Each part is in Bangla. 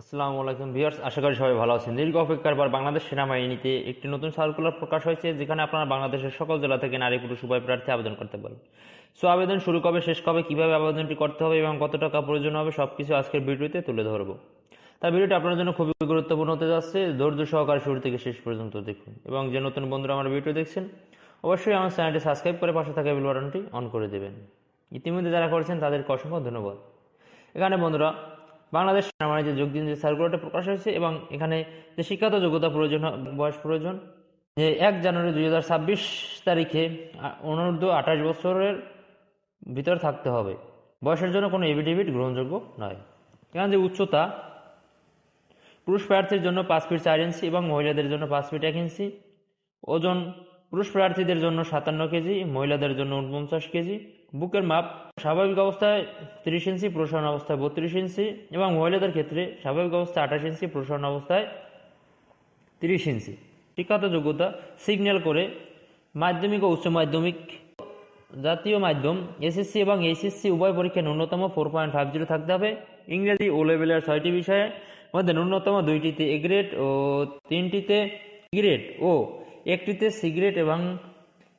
আসসালামু আলাইকুম ভিউয়ার্স, আশা করি সবাই ভালো আছেন। দীর্ঘ অপেক্ষার পর বাংলাদেশ সেনাবাহিনীতে একটি নতুন সার্কুলার প্রকাশ হয়েছে, যেখানে আপনারা বাংলাদেশের সকল জেলা থেকে নারী পুরুষ উভয় প্রার্থী আবেদন করতে পারেন সো, আবেদন শুরু কবে, শেষ কবে, কীভাবে আবেদনটি করতে হবে এবং কত টাকা প্রয়োজন হবে সব কিছু আজকের ভিডিওতে তুলে ধরবো। তার ভিডিওটি আপনার জন্য খুবই গুরুত্বপূর্ণ হতে যাচ্ছে। ধৈর্য সহকারে শুরু থেকে শেষ পর্যন্ত দেখুন এবং যে নতুন বন্ধুরা আমার ভিডিও দেখছেন, অবশ্যই আমার চ্যানেলটি সাবস্ক্রাইব করে পাশে থাকা বেল বাটনটি অন করে দেবেন। ইতিমধ্যে যারা করেছেন, তাদেরকে অসংখ্য ধন্যবাদ। এখানে বন্ধুরা বাংলাদেশ সেনাবাহিনীতে যোগ দিন যে সার্কুলারটা প্রকাশ হয়েছে এবং এখানে যে শিক্ষাগত যোগ্যতা প্রয়োজন বয়স প্রয়োজন, যে এক জানুয়ারি দুই হাজার ছাব্বিশ তারিখে অনূর্ধ্ব আঠাশ বছরের ভিতর থাকতে হবে। বয়সের জন্য কোনো এভিডেভিট গ্রহণযোগ্য নয়। এখানে যে উচ্চতা, পুরুষ প্রার্থীর জন্য পাঁচ ফিট চার ইঞ্চি এবং মহিলাদের জন্য পাঁচ ফিট এক ইঞ্চি ওজন, পুরুষ প্রার্থীদের জন্য সাতান্ন কেজি, মহিলাদের জন্য উনপঞ্চাশ কেজি। বুকের মাপ স্বাভাবিক অবস্থায় তিরিশ ইঞ্চি, প্রসারণ অবস্থায় বত্রিশ ইঞ্চি এবং মহিলাদের ক্ষেত্রে স্বাভাবিক অবস্থায় আঠাশ ইঞ্চি, প্রসারণ অবস্থায় তিরিশ ইঞ্চি। শিক্ষাগত যোগ্যতা, সিগন্যাল করে মাধ্যমিক ও উচ্চ মাধ্যমিক জাতীয় মাধ্যম, এসএসসি এবং এইচএসসি উভয় পরীক্ষায় ন্যূনতম ফোর পয়েন্ট ফাইভ জিরো থাকতে হবে। ইংরেজি ও লেভেলের ছয়টি বিষয়ে মধ্যে ন্যূনতম দুইটিতে এ গ্রেড ও তিনটিতে গ্রেড ও একটিতে সি গ্রেড এবং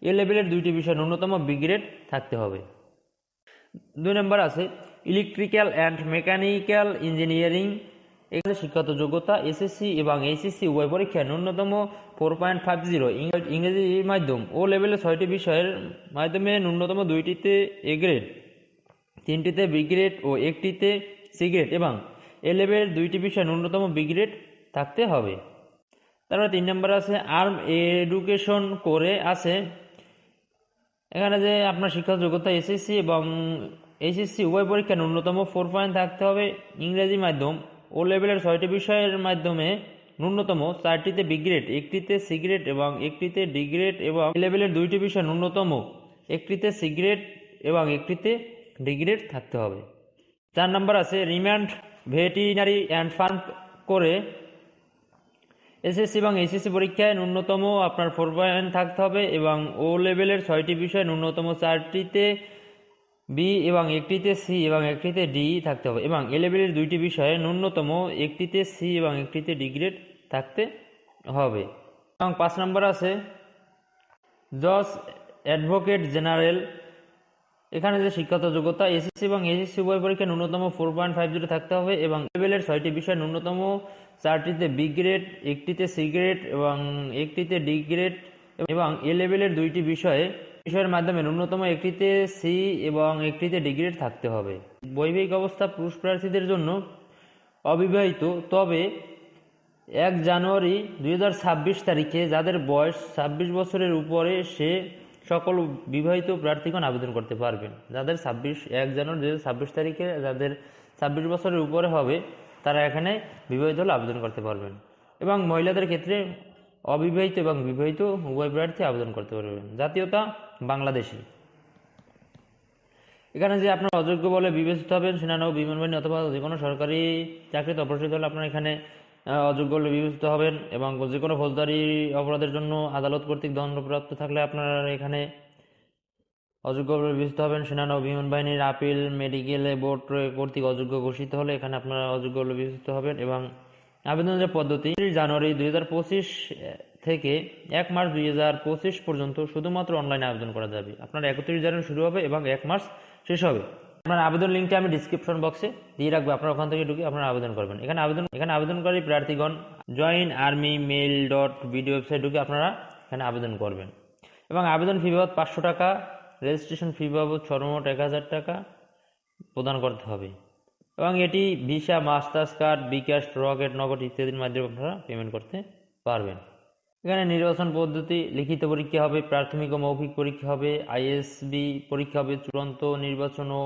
এ লেভেলের দুইটি বিষয় ন্যূনতম বি গ্রেড থাকতে হবে। দুই নম্বর আছে ইলেকট্রিক্যাল অ্যান্ড মেকানিক্যাল ইঞ্জিনিয়ারিং এখানে শিক্ষাগত যোগ্যতা এসএসসি এবং এইচএসসি উভয় পরীক্ষায় ন্যূনতম ফোর পয়েন্ট ফাইভ জিরো ইংরেজি মাধ্যম ও লেভেলের ছয়টি বিষয়ের মাধ্যমে ন্যূনতম দুইটিতে এ গ্রেড তিনটিতে বি গ্রেড ও একটিতে সি গ্রেড এবং এ লেভেলের দুইটি বিষয় ন্যূনতম বি গ্রেড থাকতে হবে। তারপরে তিন নম্বর আছে আর্ম এডুকেশন করে আছে এখানে যে আপনার শিক্ষা যোগ্যতা এসএসসি এবং এইচএসসি উভয় পরীক্ষা ন্যূনতম ফোর পয়েন্ট থাকতে হবে ইংরেজি মাধ্যম ও লেভেলের ছয়টি বিষয়ের মাধ্যমে ন্যূনতম চারটিতে বি গ্রেড একটিতে সি গ্রেড এবং একটিতে ডিগ্রেড এবং লেভেলের দুইটি বিষয় ন্যূনতম একটিতে সি গ্রেড এবং একটিতে ডিগ্রেড থাকতে হবে। চার নম্বর আছে রিমান্ড ভেটেরিনারি অ্যান্ড ফার্ম করে এসএসসি এবং এসএসসি পরীক্ষায় ন্যূনতম আপনার ফোর পয়েন্ট থাকতে হবে এবং ও লেভেলের ছয়টি বিষয়ে ন্যূনতম চারটিতে বি এবং একটিতে সি এবং একটিতে ডি থাকতে হবে এবং এ লেভেলের দুইটি বিষয়ে ন্যূনতম একটিতে সি এবং একটিতে ডি গ্রেড থাকতে হবে। এবং পাঁচ নম্বর আছে জজ অ্যাডভোকেট জেনারেল এখানে যে শিক্ষাগত যোগ্যতা, এসএসসি এবং এসএসসি উভয় পরীক্ষা ন্যূনতম ফোর পয়েন্ট ফাইভ জিরো থাকতে হবে এবং লেভেলের ছয়টি বিষয় ন্যূনতম চারটিতে বি গ্রেড একটিতে সি গ্রেড এবং একটিতে ডি গ্রেড এবং এ লেভেলের দুইটি বিষয়ে, বিষয়ের মাধ্যমে ন্যূনতম একটিতে সি এবং একটিতে ডি গ্রেড থাকতে হবে। বৈবাহিক অবস্থা পুরুষ প্রার্থীদের জন্য অবিবাহিত, তবে এক জানুয়ারি দুই হাজার ছাব্বিশ তারিখে যাদের বয়স ছাব্বিশ বছরের উপরে সে সকল বিবাহিত প্রার্থীগণ আবেদন করতে পারবেন। যাদের ছাব্বিশ, এক জানুয়ারি দুই ছাব্বিশ তারিখে যাদের ছাব্বিশ বছরের উপরে হবে, তারা এখানে বিবাহিত হলে আবেদন করতে পারবেন। এবং মহিলাদের ক্ষেত্রে অবিবাহিত এবং বিবাহিত উভয় প্রার্থী আবেদন করতে পারবেন। জাতীয়তা বাংলাদেশি। এখানে যে আপনার অযোগ্য বলে বিবেচিত হবেন সেনানৌ বিমান বাহিনী অথবা যে কোনো সরকারি চাকরিতে অপরাজিত হলে আপনার এখানে অযোগ্য বলে বিবেচিত হবেন এবং যে কোনো ফৌজদারি অপরাধের জন্য আদালত কর্তৃক দণ্ডপ্রাপ্ত থাকলে আপনার এখানে অযোগ্য বলে বিবেচিত হবেন। সেনানৌ বিমান বাহিনীর আপিল, মেডিকেলে বোর্ড কর্তৃক অযোগ্য ঘোষিত হলে এখানে আপনারা অযোগ্য বলে বিবেচিত হবেন এবং আবেদনের পদ্ধতি জানুয়ারি দুই হাজার পঁচিশ থেকে এক মার্চ দুই হাজার পঁচিশ পর্যন্ত শুধুমাত্র অনলাইনে আবেদন করা যাবে। আপনার একত্রিশ জানুয়ারি শুরু হবে এবং এক মার্চ শেষ হবে। আপনার আবেদন লিঙ্কটি আমি ডিসক্রিপশন বক্সে দিয়ে রাখব। আপনারা ওখান থেকে ঢুকে আপনারা আবেদন করবেন। এখানে আবেদন, এখানে আবেদনকারী প্রার্থীগণ join army mail dot BD website ঢুকে আপনারা এখানে আবেদন করবেন। এবং আবেদন ফি বাবদ পাঁচশো টাকা রেজিস্ট্রেশন ফি বাবদ সর্বমোট এক হাজার টাকা প্রদান করতে হবে। এবং এটি visa masters card bKash rocket Nagad ইত্যাদির মাধ্যমে আপনারা পেমেন্ট করতে পারবেন। এখানে নির্বাচন পদ্ধতি, লিখিত পরীক্ষা হবে, প্রাথমিক ও মৌখিক পরীক্ষা হবে আইএসবি পরীক্ষা হবে, চূড়ান্ত নির্বাচন ও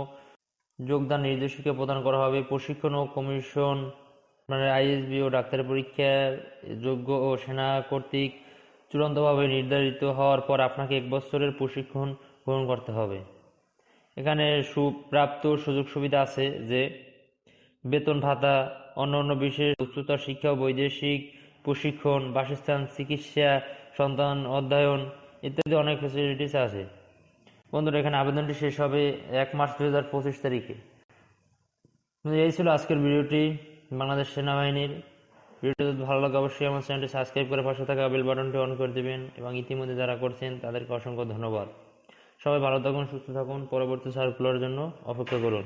যোগদান নির্দেশিকা প্রদান করা হবে। প্রশিক্ষণ ও কমিশন মানে আইএসবি ও ডাক্তারি পরীক্ষার যোগ্য ও সেনা কর্তৃক চূড়ান্তভাবে নির্ধারিত হওয়ার পর আপনাকে এক বছরের প্রশিক্ষণ গ্রহণ করতে হবে। এখানে সুপ্রাপ্ত সুযোগ সুবিধা আছে যে, বেতন ভাতা, অন্যান্য বিশেষ উচ্চতর শিক্ষা ও বৈদেশিক প্রশিক্ষণ, বাসস্থান, চিকিৎসা, সন্তান অধ্যয়ন ইত্যাদি অনেক ফেসিলিটিস আছে। বন্ধুরা, এখানে আবেদনটি শেষ হবে এক মার্চ দু হাজার পঁচিশ তারিখে। এই ছিল আজকের ভিডিওটি বাংলাদেশ সেনাবাহিনীর। ভিডিওটি যদি ভালো লাগে, অবশ্যই আমার চ্যানেলটি সাবস্ক্রাইব করে পাশে থাকা বেল বাটনটি অন করে দেবেন এবং ইতিমধ্যে যারা করছেন, তাদেরকে অসংখ্য ধন্যবাদ। সবাই ভালো থাকুন, সুস্থ থাকুন, পরবর্তী সার্কুলার জন্য অপেক্ষা করুন।